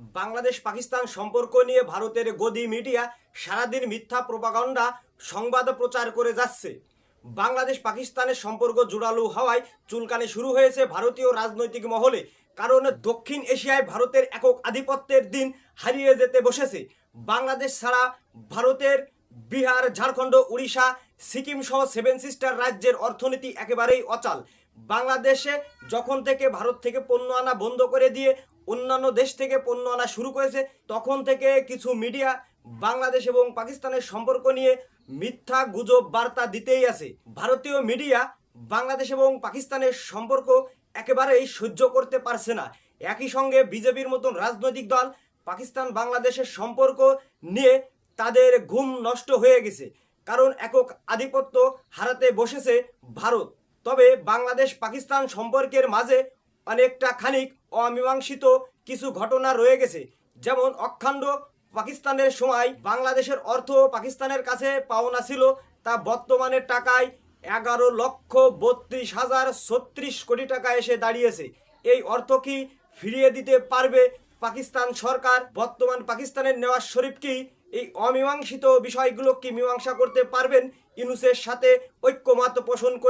বাংলাদেশ পাকিস্তান সম্পর্ক নিয়ে ভারতের গদি মিডিয়া সারাদিন মিথ্যা প্রপাগণ্ডা সংবাদ প্রচার করে যাচ্ছে। বাংলাদেশ পাকিস্তানের সম্পর্ক জোরালো হওয়ায় চুলকানি শুরু হয়েছে ভারতীয় রাজনৈতিক মহলে, কারণ দক্ষিণ এশিয়ায় ভারতের একক আধিপত্যের দিন হারিয়ে যেতে বসেছে। বাংলাদেশ ছাড়া ভারতের বিহার, ঝাড়খণ্ড, উড়িষ্যা সিকিম সহ সেভেন সিস্টার রাজ্যের অর্থনীতি একেবারেই অচাল। বাংলাদেশে যখন থেকে ভারত থেকে পণ্য আনা বন্ধ করে দিয়ে অন্যান্য দেশ থেকে পণ্য আনা শুরু করেছে। তখন থেকে কিছু মিডিয়া বাংলাদেশ এবং পাকিস্তানের সম্পর্ক নিয়ে মিথ্যা গুজব বার্তা দিতেই আছে। ভারতীয় মিডিয়া বাংলাদেশ এবং পাকিস্তানের সম্পর্ক একেবারেই সহ্য করতে পারছে না। একই সঙ্গে বিজেপির মতন রাজনৈতিক দল পাকিস্তান বাংলাদেশের সম্পর্ক নিয়ে তাদের ঘুম নষ্ট হয়ে গেছে। কারণ একক আধিপত্য হারাতে বসেছে ভারত। তবে বাংলাদেশ পাকিস্তান সম্পর্কের মাঝে অনেকটা খানিক অমীমাংসিত কিছু ঘটনা রয়ে গেছে। যেমন অখণ্ড পাকিস্তানের সময় বাংলাদেশের অর্থ পাকিস্তানের কাছে পাওনা ছিল, তা বর্তমানে টাকায় এগারো লক্ষ বত্রিশ হাজার ছত্রিশ কোটি টাকা এসে দাঁড়িয়েছে। এই অর্থ কি ফিরিয়ে দিতে পারবে পাকিস্তান সরকার? বর্তমান পাকিস্তানের নেওয়াজ শরীফ কি এই অমীমাংসিত বিষয়গুলো কি মীমাংসা করতে পারবেন? ইনুসের সাথে ঐক্যমত পোষণ করে